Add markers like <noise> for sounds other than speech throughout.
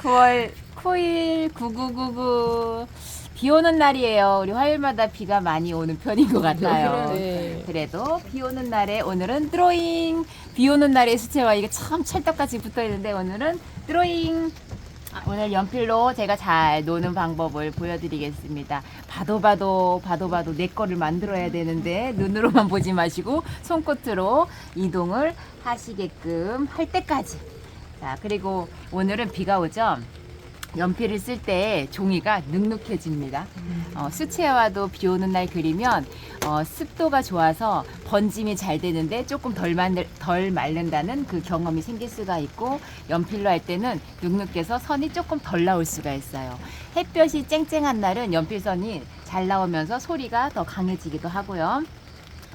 9월 9일 9999. 비 오는 날이에요. 우리 화요일마다 비가 많이 오는 편인 것 같아요. 네. 그래도 비 오는 날에 오늘은 드로잉. 비 오는 날에 수채화 이게 참 찰떡같이 붙어 있는데 오늘은 드로잉. 아, 오늘 연필로 제가 잘 노는 방법을 보여드리겠습니다. 봐도 봐도 봐도 봐도 내 거를 만들어야 되는데 눈으로만 보지 마시고 손끝으로 이동을 하시게끔 할 때까지. 자 그리고 오늘은 비가 오죠. 연필을 쓸 때 종이가 눅눅해집니다. 어, 수채화도 비 오는 날 그리면 어, 습도가 좋아서 번짐이 잘 되는데 조금 덜, 만들, 덜 마른다는 그 경험이 생길 수가 있고 연필로 할 때는 눅눅해서 선이 조금 덜 나올 수가 있어요. 햇볕이 쨍쨍한 날은 연필선이 잘 나오면서 소리가 더 강해지기도 하고요.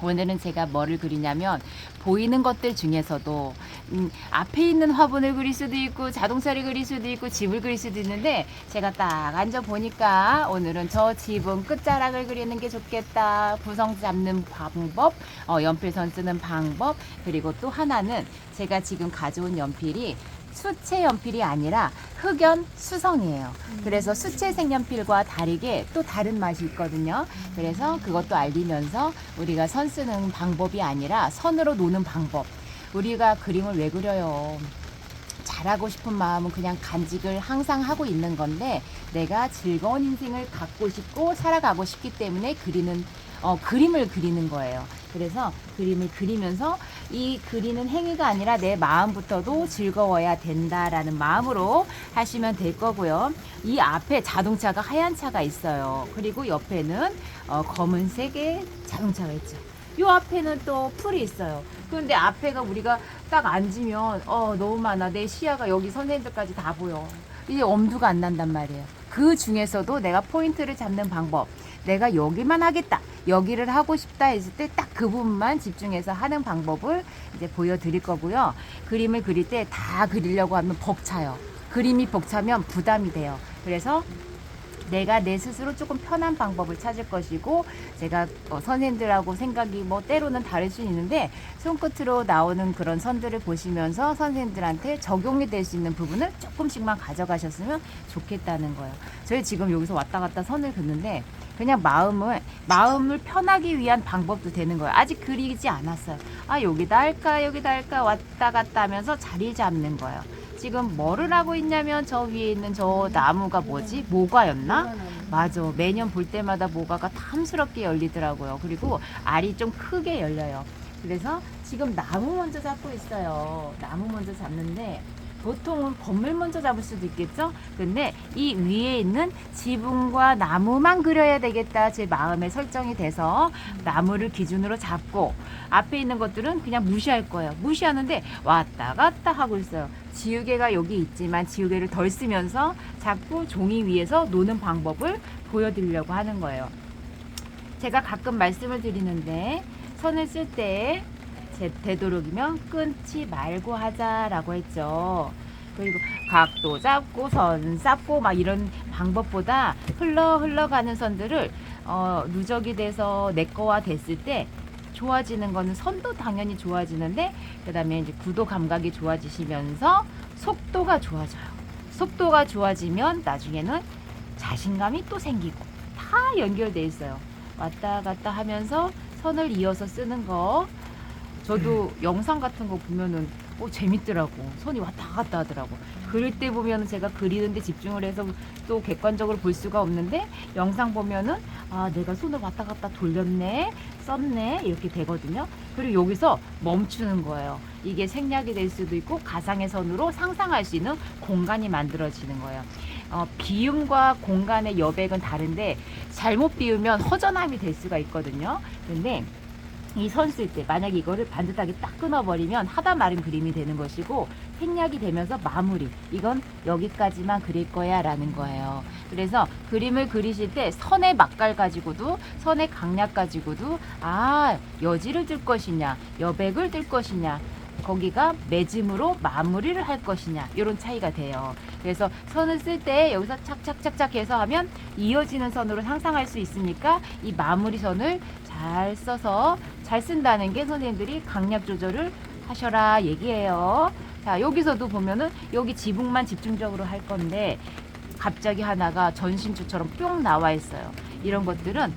오늘은 제가 뭐를 그리냐면 보이는 것들 중에서도 음, 앞에 있는 화분을 그릴 수도 있고 자동차를 그릴 수도 있고 집을 그릴 수도 있는데 제가 딱 앉아 보니까 오늘은 저 집은 끝자락을 그리는 게 좋겠다. 구성 잡는 방법 어, 연필선 쓰는 방법 그리고 또 하나는 제가 지금 가져온 연필이 수채 연필이 아니라 흑연 수성이에요. 그래서 수채 색연필과 다르게 또 다른 맛이 있거든요. 그래서 그것도 알리면서 우리가 선 쓰는 방법이 아니라 선으로 노는 방법. 우리가 그림을 왜 그려요? 잘하고 싶은 마음은 그냥 간직을 항상 하고 있는 건데 내가 즐거운 인생을 갖고 싶고 살아가고 싶기 때문에 그리는 어, 그림을 그리는 거예요. 그래서 그림을 그리면서 이 그리는 행위가 아니라 내 마음부터도 즐거워야 된다라는 마음으로 하시면 될 거고요. 이 앞에 자동차가 하얀 차가 있어요. 그리고 옆에는 어, 검은색의 자동차가 있죠. 요 앞에는 또 풀이 있어요. 그런데 앞에가 우리가 딱 앉으면 어 너무 많아 내 시야가 여기 선생님들까지 다 보여. 이제 엄두가 안 난단 말이에요. 그 중에서도 내가 포인트를 잡는 방법. 내가 여기만 하겠다. 여기를 하고 싶다 했을 때 딱 그 부분만 집중해서 하는 방법을 이제 보여드릴 거고요. 그림을 그릴 때 다 그리려고 하면 벅차요. 그림이 벅차면 부담이 돼요. 그래서 내가 내 스스로 조금 편한 방법을 찾을 것이고 제가 어, 선생님들하고 생각이 뭐 때로는 다를 수 있는데 손끝으로 나오는 그런 선들을 보시면서 선생님들한테 적용이 될 수 있는 부분을 조금씩만 가져가셨으면 좋겠다는 거예요. 저희 지금 여기서 왔다 갔다 선을 긋는데 그냥 마음을 마음을 편하기 위한 방법도 되는 거예요. 아직 그리지 않았어요. 아 여기다 할까 여기다 할까 왔다 갔다 하면서 자리 잡는 거예요. 지금 뭐를 하고 있냐면 저 위에 있는 저 나무가 뭐지? 모과였나? 맞아. 매년 볼 때마다 모과가 탐스럽게 열리더라고요. 그리고 알이 좀 크게 열려요. 그래서 지금 나무 먼저 잡고 있어요. 나무 먼저 잡는데 보통은 건물 먼저 잡을 수도 있겠죠? 근데 이 위에 있는 지붕과 나무만 그려야 되겠다. 제 마음에 설정이 돼서 나무를 기준으로 잡고 앞에 있는 것들은 그냥 무시할 거예요. 무시하는데 왔다 갔다 하고 있어요. 지우개가 여기 있지만 지우개를 덜 쓰면서 자꾸 종이 위에서 노는 방법을 보여드리려고 하는 거예요. 제가 가끔 말씀을 드리는데 선을 쓸 때 되 도록이면 끊지 말고 하자라고 했죠. 그리고 각도 잡고 선 쌓고 막 이런 방법보다 흘러 흘러가는 선들을 어, 누적이 돼서 내 거와 됐을 때 좋아지는 거는 선도 당연히 좋아지는데 그다음에 이제 구도 감각이 좋아지시면서 속도가 좋아져요. 속도가 좋아지면 나중에는 자신감이 또 생기고 다 연결돼 있어요. 왔다 갔다 하면서 선을 이어서 쓰는 거. 저도 영상 같은 거 보면은 어, 재밌더라고. 손이 왔다 갔다 하더라고. 그릴 때 보면은 제가 그리는데 집중을 해서 또 객관적으로 볼 수가 없는데 영상 보면은 아 내가 손을 왔다 갔다 돌렸네, 썼네 이렇게 되거든요. 그리고 여기서 멈추는 거예요. 이게 생략이 될 수도 있고 가상의 선으로 상상할 수 있는 공간이 만들어지는 거예요. 어, 비움과 공간의 여백은 다른데 잘못 비우면 허전함이 될 수가 있거든요. 근데 이 선쓸 때 만약에 이거를 반듯하게 딱 끊어버리면 하다 마른 그림이 되는 것이고 생략이 되면서 마무리. 이건 여기까지만 그릴 거야 라는 거예요. 그래서 그림을 그리실 때 선의 맛깔 가지고도 선의 강약 가지고도 아 여지를 들 것이냐 여백을 들 것이냐 거기가 매짐으로 마무리를 할 것이냐 이런 차이가 돼요. 그래서 선을 쓸 때 여기서 착착착착 해서 하면 이어지는 선으로 상상할 수 있으니까 이 마무리 선을 잘 써서 잘 쓴다는 게 선생님들이 강약 조절을 하셔라 얘기해요. 자, 여기서도 보면은 여기 지붕만 집중적으로 할 건데 갑자기 하나가 전신주처럼 뿅 나와 있어요. 이런 것들은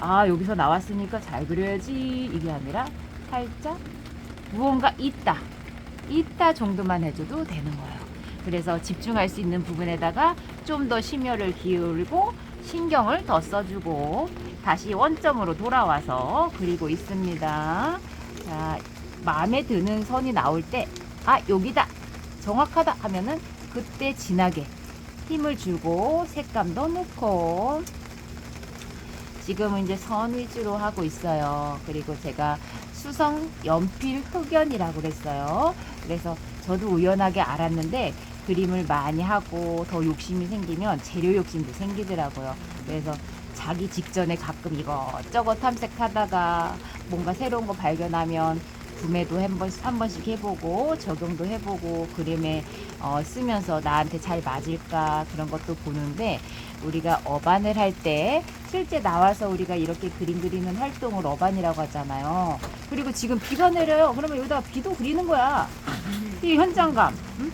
아, 여기서 나왔으니까 잘 그려야지 이게 아니라 살짝 무언가 있다. 있다 정도만 해줘도 되는 거예요. 그래서 집중할 수 있는 부분에다가 좀 더 심혈을 기울이고 신경을 더 써주고 다시 원점으로 돌아와서 그리고 있습니다. 자, 마음에 드는 선이 나올 때, 아, 여기다! 정확하다! 하면은 그때 진하게 힘을 주고 색감도 넣고 지금은 이제 선 위주로 하고 있어요. 그리고 제가 수성 연필 흑연이라고 그랬어요. 그래서 저도 우연하게 알았는데 그림을 많이 하고 더 욕심이 생기면 재료 욕심도 생기더라고요. 그래서 자기 직전에 가끔 이것저것 탐색하다가 뭔가 새로운 거 발견하면 구매도 한, 번, 한 번씩 해보고 적용도 해보고 그림에 어, 쓰면서 나한테 잘 맞을까 그런 것도 보는데 우리가 어반을 할 때 실제 나와서 우리가 이렇게 그림 그리는 활동을 어반이라고 하잖아요. 그리고 지금 비가 내려요. 그러면 여기다가 비도 그리는 거야. 이 현장감. 응?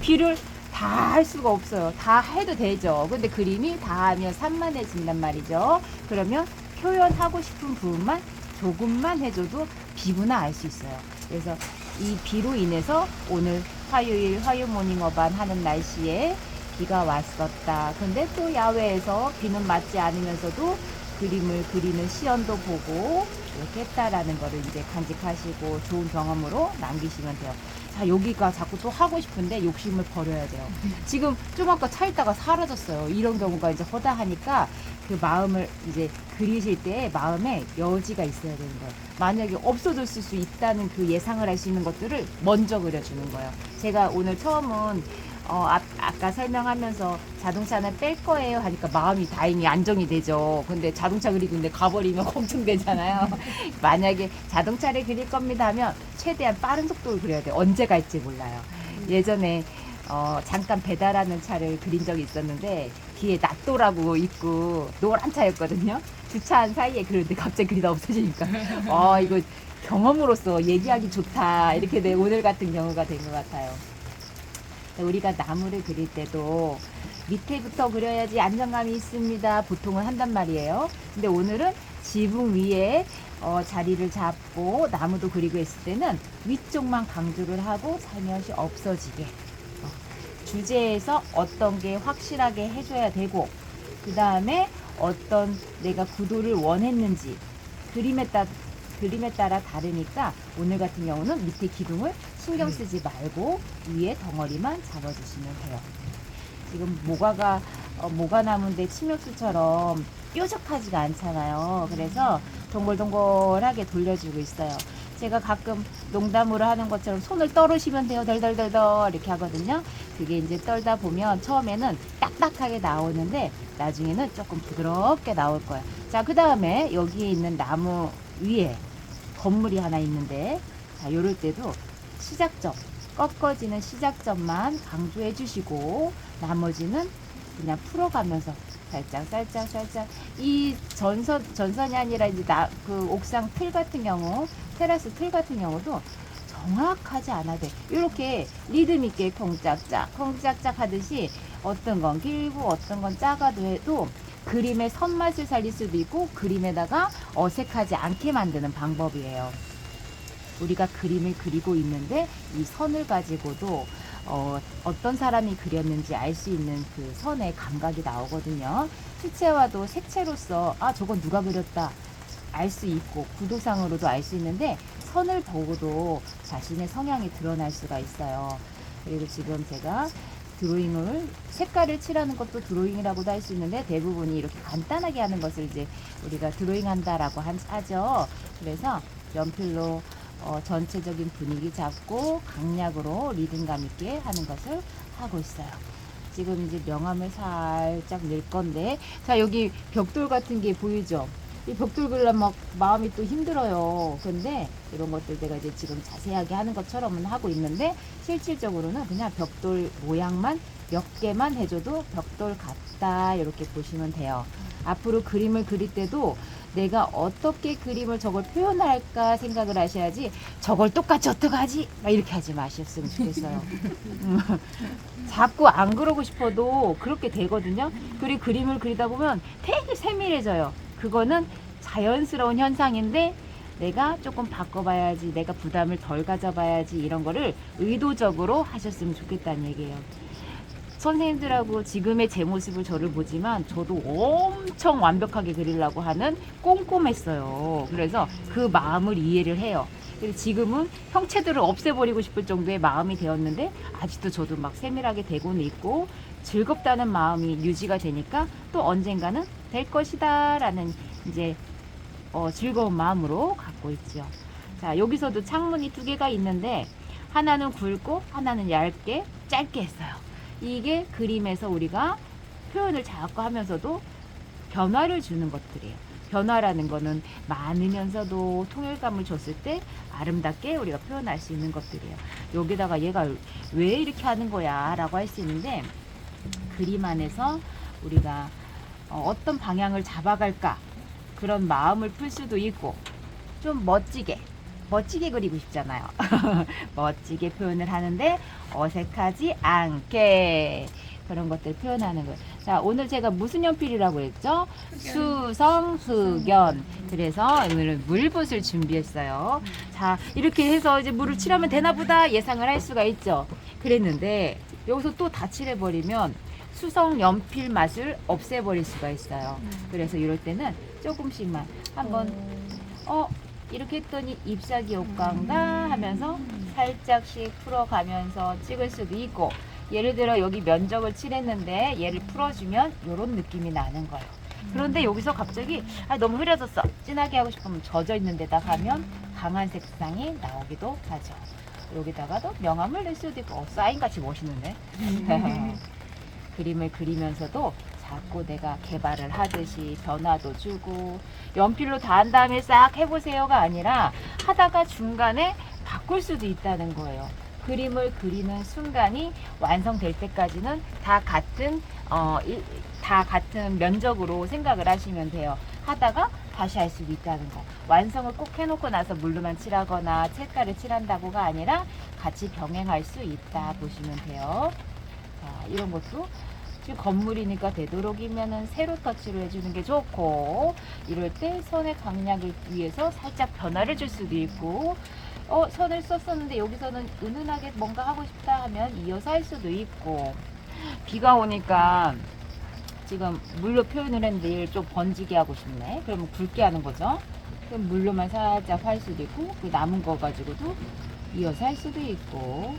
비를 다 할 수가 없어요. 다 해도 되죠. 근데 그림이 다 하면 산만해진단 말이죠. 그러면 표현하고 싶은 부분만 조금만 해줘도 비구나 알 수 있어요. 그래서 이 비로 인해서 오늘 화요일 화요 모닝 어반 하는 날씨에 비가 왔었다. 근데 또 야외에서 비는 맞지 않으면서도 그림을 그리는 시연도 보고 이렇게 했다라는 거를 이제 간직하시고 좋은 경험으로 남기시면 돼요. 자, 여기가 자꾸 또 하고 싶은데 욕심을 버려야 돼요. 지금 좀 아까 차 있다가 사라졌어요. 이런 경우가 이제 허다하니까 그 마음을 이제 그리실 때 마음에 여지가 있어야 되는 거예요. 만약에 없어졌을 수 있다는 그 예상을 할 수 있는 것들을 먼저 그려주는 거예요. 제가 오늘 처음은 어, 아, 아까 설명하면서 자동차는 뺄 거예요 하니까 마음이 다행히 안정이 되죠. 근데 자동차 그리고 있는데 가버리면 <laughs> 걱정되잖아요. <laughs> 만약에 자동차를 그릴 겁니다 하면 최대한 빠른 속도를 그려야 돼요. 언제 갈지 몰라요. 예전에 어, 잠깐 배달하는 차를 그린 적이 있었는데 뒤에 낫도라고 있고 노란 차였거든요. 주차한 사이에 그런데 갑자기 그리다 없어지니까 어 이거 경험으로서 얘기하기 좋다 이렇게 내 오늘 같은 경우가 된 것 같아요. 우리가 나무를 그릴 때도 밑에부터 그려야지 안정감이 있습니다. 보통은 한단 말이에요. 근데 오늘은 지붕 위에 어, 자리를 잡고 나무도 그리고 있을 때는 위쪽만 강조를 하고 살며시 없어지게 어, 주제에서 어떤 게 확실하게 해줘야 되고 그 다음에 어떤 내가 구도를 원했는지 그림에 따 그림에 따라 다르니까 오늘 같은 경우는 밑에 기둥을 신경 쓰지 말고 위에 덩어리만 잡아주시면 돼요. 지금 모가가 어, 모가 나무인데 침엽수처럼 뾰족하지가 않잖아요. 그래서 동글동글하게 돌려주고 있어요. 제가 가끔 농담으로 하는 것처럼 손을 떨으시면 돼요. 덜덜덜덜 이렇게 하거든요. 그게 이제 떨다 보면 처음에는 딱딱하게 나오는데 나중에는 조금 부드럽게 나올 거예요. 자, 그 다음에 여기에 있는 나무 위에 건물이 하나 있는데 자, 요럴 때도 시작점, 꺾어지는 시작점만 강조해 주시고 나머지는 그냥 풀어가면서 살짝 살짝 살짝 이 전선 전선이 아니라 이제 나 그 옥상 틀 같은 경우 테라스 틀 같은 경우도 정확하지 않아도 돼. 이렇게 리듬 있게 콩짝짝 콩짝짝 하듯이 어떤 건 길고 어떤 건 작아도 해도 그림의 선맛을 살릴 수도 있고 그림에다가 어색하지 않게 만드는 방법이에요. 우리가 그림을 그리고 있는데 이 선을 가지고도 어, 어떤 사람이 그렸는지 알 수 있는 그 선의 감각이 나오거든요. 수채화도 색채로서 아 저건 누가 그렸다 알 수 있고 구도상으로도 알 수 있는데 선을 보고도 자신의 성향이 드러날 수가 있어요. 그리고 지금 제가 드로잉을 색깔을 칠하는 것도 드로잉이라고도 할 수 있는데 대부분이 이렇게 간단하게 하는 것을 이제 우리가 드로잉한다라고 한- 하죠. 그래서 연필로 어, 전체적인 분위기 잡고 강약으로 리듬감 있게 하는 것을 하고 있어요. 지금 이제 명암을 살짝 낼 건데 자 여기 벽돌 같은 게 보이죠? 이 벽돌 그리려면 막 마음이 또 힘들어요. 근데 이런 것들 제가 이제 지금 자세하게 하는 것처럼은 하고 있는데 실질적으로는 그냥 벽돌 모양만 몇 개만 해줘도 벽돌 같다 이렇게 보시면 돼요. 앞으로 그림을 그릴 때도 내가 어떻게 그림을 저걸 표현할까 생각을 하셔야지 저걸 똑같이 어떡하지? 막 이렇게 하지 마셨으면 좋겠어요. 음, <laughs> 자꾸 안 그러고 싶어도 그렇게 되거든요. 그리고 그림을 그리다 보면 되게 세밀해져요. 그거는 자연스러운 현상인데 내가 조금 바꿔봐야지, 내가 부담을 덜 가져봐야지 이런 거를 의도적으로 하셨으면 좋겠다는 얘기예요. 선생님들하고 지금의 제 모습을 저를 보지만 저도 엄청 완벽하게 그리려고 하는 꼼꼼했어요. 그래서 그 마음을 이해를 해요. 그래서 지금은 형체들을 없애버리고 싶을 정도의 마음이 되었는데 아직도 저도 막 세밀하게 되고는 있고 즐겁다는 마음이 유지가 되니까 또 언젠가는 될 것이다 라는 이제 어, 즐거운 마음으로 갖고 있죠. 자 여기서도 창문이 두 개가 있는데 하나는 굵고 하나는 얇게 짧게 했어요. 이게 그림에서 우리가 표현을 자꾸 하면서도 변화를 주는 것들이에요. 변화라는 거는 많으면서도 통일감을 줬을 때 아름답게 우리가 표현할 수 있는 것들이에요. 여기다가 얘가 왜 이렇게 하는 거야 라고 할 수 있는데 그림 안에서 우리가 어, 어떤 방향을 잡아갈까 그런 마음을 풀 수도 있고 좀 멋지게 멋지게 그리고 싶잖아요. <laughs> 멋지게 표현을 하는데 어색하지 않게 그런 것들 표현하는 거예요. 자, 오늘 제가 무슨 연필이라고 했죠? 수성, 흑연. 그래서 오늘은 물붓을 준비했어요. 자, 이렇게 해서 이제 물을 칠하면 되나 보다 예상을 할 수가 있죠. 그랬는데 여기서 또 다 칠해버리면 수성 연필 맛을 없애버릴 수가 있어요. 그래서 이럴 때는 조금씩만 한번 어 이렇게 했더니 잎사귀 효과인가 하면서 살짝씩 풀어가면서 찍을 수도 있고 예를 들어 여기 면적을 칠했는데 얘를 풀어주면 이런 느낌이 나는 거예요. 그런데 여기서 갑자기 아, 너무 흐려졌어 진하게 하고 싶으면 젖어 있는 데다 가면 강한 색상이 나오기도 하죠. 여기다가도 명암을 낼 수도 있고 어, 사인같이 멋있는데 <laughs> 그림을 그리면서도 자꾸 내가 개발을 하듯이 변화도 주고 연필로 다 한 다음에 싹 해보세요가 아니라 하다가 중간에 바꿀 수도 있다는 거예요. 그림을 그리는 순간이 완성될 때까지는 다 같은 어, 일- 다 같은 면적으로 생각을 하시면 돼요. 하다가 다시 할 수도 있다는 거. 완성을 꼭 해놓고 나서 물로만 칠하거나 색깔을 칠한다고가 아니라 같이 병행할 수 있다 보시면 돼요. 자, 이런 것도 건물이니까 되도록이면은 세로 터치를 해주는 게 좋고 이럴 때 선의 강약을 위해서 살짝 변화를 줄 수도 있고 어 선을 썼었는데 여기서는 은은하게 뭔가 하고 싶다 하면 이어서 할 수도 있고 비가 오니까 지금 물로 표현을 했는데 좀 번지게 하고 싶네. 그러면 굵게 하는 거죠. 그럼 물로만 살짝 할 수도 있고 그 남은 거 가지고도 이어서 할 수도 있고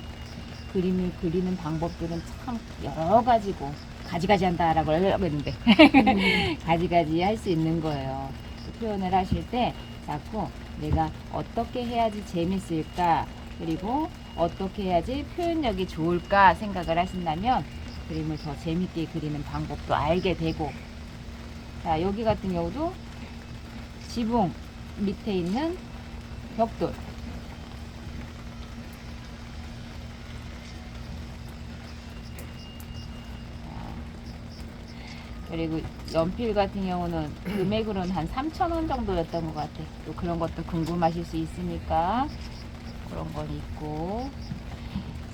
그림을 그리는 방법들은 참 여러 가지고 가지가지 한다라고 하려고 했는데. <laughs> 가지가지 할 수 있는 거예요. 그 표현을 하실 때 자꾸 내가 어떻게 해야지 재밌을까 그리고 어떻게 해야지 표현력이 좋을까 생각을 하신다면 그림을 더 재밌게 그리는 방법도 알게 되고. 자 여기 같은 경우도 지붕 밑에 있는 벽돌 그리고 연필 같은 경우는 금액으로는 한 3,000원 정도였던 것 같아. 또 그런 것도 궁금하실 수 있으니까 그런 건 있고.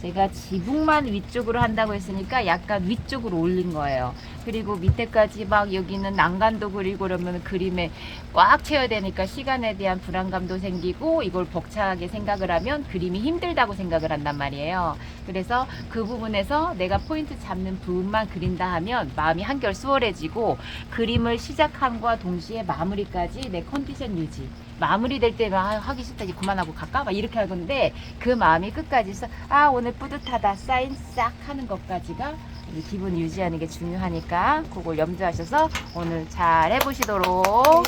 제가 지붕만 위쪽으로 한다고 했으니까 약간 위쪽으로 올린 거예요. 그리고 밑에까지 막 여기는 난간도 그리고 그러면 그림에 꽉 채워야 되니까 시간에 대한 불안감도 생기고 이걸 벅차게 생각을 하면 그림이 힘들다고 생각을 한단 말이에요. 그래서 그 부분에서 내가 포인트 잡는 부분만 그린다 하면 마음이 한결 수월해지고 그림을 시작함과 동시에 마무리까지 내 컨디션 유지. 마무리될 때가 아, 하기 싫다 이제 그만하고 갈까? 막 이렇게 할 건데 그 마음이 끝까지 있어. 아 오늘 뿌듯하다. 사인 싹 하는 것까지가 이 기분 유지하는 게 중요하니까 그걸 염두하셔서 오늘 잘 해보시도록